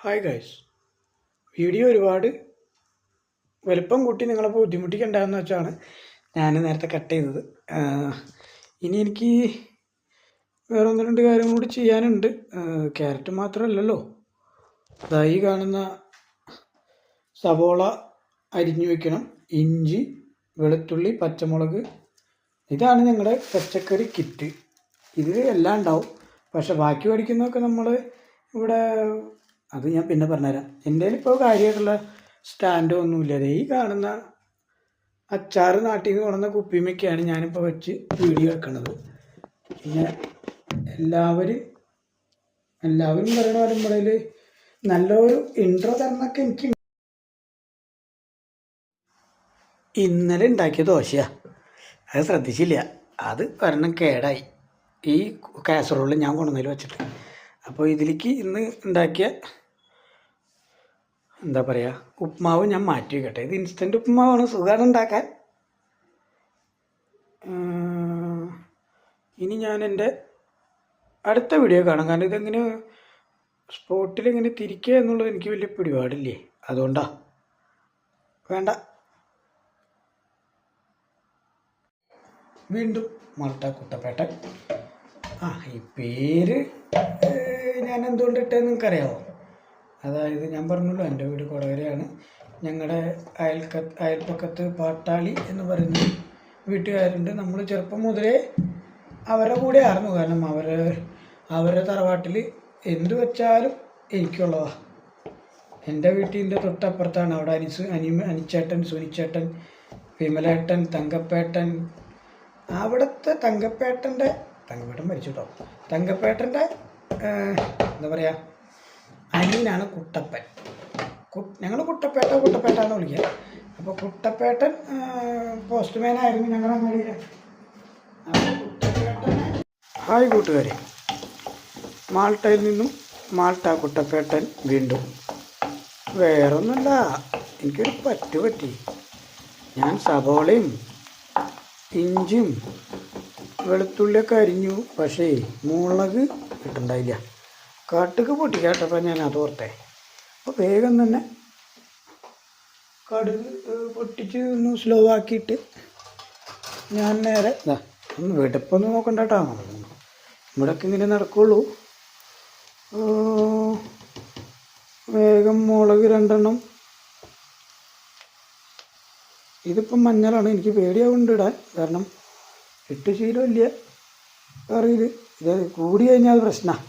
Hi guys video ഒരുപാട് വലുപ്പം കൂട്ടി നിങ്ങളെ ബുദ്ധിമുട്ടിക്കണ്ടെന്ന് വെച്ചാണ് ഞാൻ നേരത്തെ കട്ട് ചെയ്തത്. ഇനി എനിക്ക് വേറെ ഒന്ന് രണ്ട് കാര്യം കൂടി ചെയ്യാനുണ്ട്. ക്യാരറ്റ് മാത്രമല്ലല്ലോ ഈ കാണുന്ന സവോള അരിഞ്ഞു വെക്കണം. ഇഞ്ചി വെളുത്തുള്ളി പച്ചമുളക്. ഇതാണ് ഞങ്ങളുടെ പച്ചക്കറി കിറ്റ് ഇതിൽ എല്ലാം ഉണ്ടാവും. പക്ഷെ ബാക്കി മേടിക്കുന്നതൊക്കെ നമ്മൾ ഇവിടെ അത് ഞാൻ പിന്നെ പറഞ്ഞുതരാം. എന്റെ ഇപ്പോൾ കാര്യമായിട്ടുള്ള സ്റ്റാൻഡോ ഒന്നുമില്ല. ഈ കാണുന്ന അച്ചാറ് നാട്ടിൽ നിന്ന് കൊണ്ടുവന്ന കുപ്പിമൊക്കെയാണ് ഞാനിപ്പോൾ വെച്ച് വീഡിയോ എടുക്കുന്നത് പിന്നെ എല്ലാവരും എല്ലാവരും പറയണ പറയുമ്പോഴേൽ നല്ലൊരു ഇൻട്രോ തരണമൊക്കെ എനിക്ക് ഇന്നലെ ഉണ്ടാക്കിയ ദോശയാണ് അത് ശ്രദ്ധിച്ചില്ല. അത് ഒരെണ്ണം കേടായി. ഈ കാസറോളിൽ ഞാൻ കൊണ്ടുവന്നതിൽ വെച്ചിട്ട്. അപ്പോൾ ഇതിലേക്ക് ഇന്ന് ഉണ്ടാക്കിയ എന്താ പറയുക ഉപ്മാവ് ഞാൻ മാറ്റി വെക്കട്ടെ. ഇത് ഇൻസ്റ്റന്റ് ഉപ്മാവാണ് സുഖമാണ് ഉണ്ടാക്കാൻ. ഇനി ഞാൻ എന്റെ അടുത്ത വീഡിയോ കാണാം. കാരണം ഇതെങ്ങനെ സ്പോട്ടിൽ എങ്ങനെ തിരിക്കുക എന്നുള്ളത് എനിക്ക് വലിയ പിടിപാടില്ലേ. അതുകൊണ്ടാ. വേണ്ട. വീണ്ടും മറട്ട കുട്ടപ്പേട്ടൻ. ആ ഈ പേര് ഞാൻ എന്തുകൊണ്ട് ഇട്ടതെന്ന് നിങ്ങൾക്കറിയാമോ അതായത് ഞാൻ പറഞ്ഞല്ലോ എന്റെ വീട് കൊടകരയാണ്. ഞങ്ങളുടെ അയൽക്ക അയൽപ്പക്കത്ത് പാട്ടാളി എന്ന് പറയുന്ന വീട്ടുകാരുണ്ട്. നമ്മൾ ചെറുപ്പം മുതലേ അവരുടെ കൂടെ ആയിരുന്നു. കാരണം അവർ അവരുടെ തറവാട്ടിൽ എന്ത് വെച്ചാലും എനിക്കുള്ളതാ. എന്റെ വീട്ടിന്റെ തൊട്ടപ്പുറത്താണ് അവിടെ അനിസു അനി അനിച്ചേട്ടൻ സുനിച്ചേട്ടൻ വിമലേട്ടൻ തങ്കപ്പേട്ടൻ. അവിടുത്തെ തങ്കപ്പേട്ടന്റെ തങ്കപ്പേട്ടൻ മരിച്ചു കേട്ടോ തങ്കപ്പേട്ടന്റെ എന്താ പറയുക അനിയനാണ് കുട്ടപ്പൻ. ഞങ്ങൾ കുട്ടപ്പേട്ട കുട്ടപ്പേട്ട എന്ന് വിളിക്കുക അപ്പോൾ കുട്ടപ്പേട്ടൻ പോസ്റ്റ്മാൻ ആയിരുന്നു ഞങ്ങളുടെ അങ്ങാടിയിൽ ഹായ് കൂട്ടുകാരെ. മാൾട്ടയിൽ നിന്നും മാൾട്ട കുട്ടപ്പേട്ടൻ വീണ്ടും. വേറൊന്നുമല്ല. എനിക്കൊരു പറ്റു പറ്റി. ഞാൻ സബോളയും ഇഞ്ചിയും വെളുത്തുള്ളിയൊക്കെ അരിഞ്ഞു. പക്ഷേ മുളക് ഇട്ടുണ്ടായില്ല കടുക് പൊട്ടിക്കാട്ടപ്പോൾ ഞാൻ അത് ഓർത്തേ അപ്പോൾ വേഗം തന്നെ കടുക് പൊട്ടിച്ച് ഒന്ന് സ്ലോ ആക്കിയിട്ട് ഞാൻ നേരെ ഒന്ന് വെടുപ്പൊന്നും നോക്കണ്ട കേട്ടോ ഇങ്ങനെ നടക്കുള്ളൂ. വേഗം മുളക് രണ്ടെണ്ണം. ഇതിപ്പം മഞ്ഞളാണ്. എനിക്ക് പേടിയാവുന്നുണ്ട് ഇടാൻ. കാരണം ഇട്ട് ശീലമില്ല കറിയിൽ ഇത് കൂടി കഴിഞ്ഞാൽ അത് പ്രശ്നമാണ്